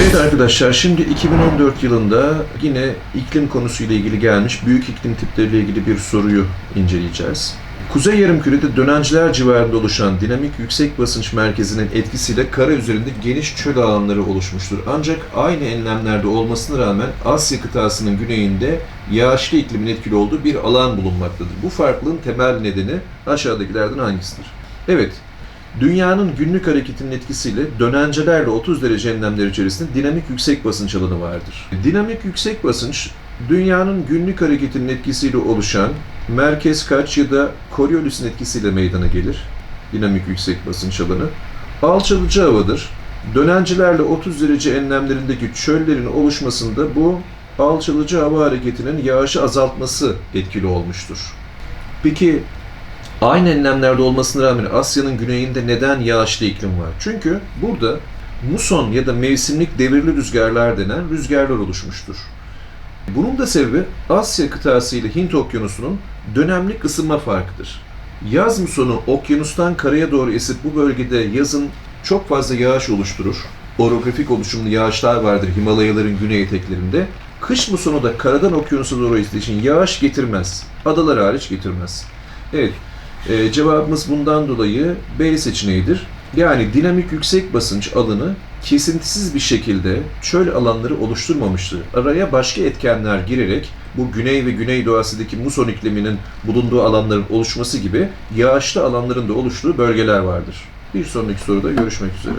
Evet arkadaşlar şimdi 2014 yılında yine iklim konusuyla ilgili gelmiş büyük iklim tipleriyle ilgili bir soruyu inceleyeceğiz. Kuzey yarımkürede dönenciler civarında oluşan dinamik yüksek basınç merkezinin etkisiyle kara üzerinde geniş çöl alanları oluşmuştur. Ancak aynı enlemlerde olmasına rağmen Asya kıtasının güneyinde yağışlı iklimin etkili olduğu bir alan bulunmaktadır. Bu farklılığın temel nedeni aşağıdakilerden hangisidir? Evet, Dünyanın günlük hareketinin etkisiyle dönencelerle 30 derece enlemler içerisinde dinamik yüksek basınç alanı vardır. Dinamik yüksek basınç, dünyanın günlük hareketinin etkisiyle oluşan merkez kaç ya da Coriolis'in etkisiyle meydana gelir. Dinamik yüksek basınç alanı. Alçalıcı havadır. Dönencelerle 30 derece enlemlerindeki çöllerin oluşmasında bu alçalıcı hava hareketinin yağışı azaltması etkili olmuştur. Peki Aynı enlemlerde olmasına rağmen Asya'nın güneyinde neden yağışlı iklim var? Çünkü burada muson ya da mevsimlik devirli rüzgarlar denen rüzgarlar oluşmuştur. Bunun da sebebi Asya kıtası ile Hint okyanusunun dönemlik ısınma farkıdır. Yaz musonu okyanustan karaya doğru esip bu bölgede yazın çok fazla yağış oluşturur. Orografik oluşumlu yağışlar vardır Himalayaların güney eteklerinde. Kış musonu da karadan okyanusa doğru estiği için yağış getirmez. Adalar hariç getirmez. Evet, ee, cevabımız bundan dolayı B seçeneğidir. Yani dinamik yüksek basınç alanı kesintisiz bir şekilde çöl alanları oluşturmamıştır. Araya başka etkenler girerek bu güney ve güneydoğu Asya'daki muson ikliminin bulunduğu alanların oluşması gibi yağışlı alanların da oluştuğu bölgeler vardır. Bir sonraki soruda görüşmek üzere.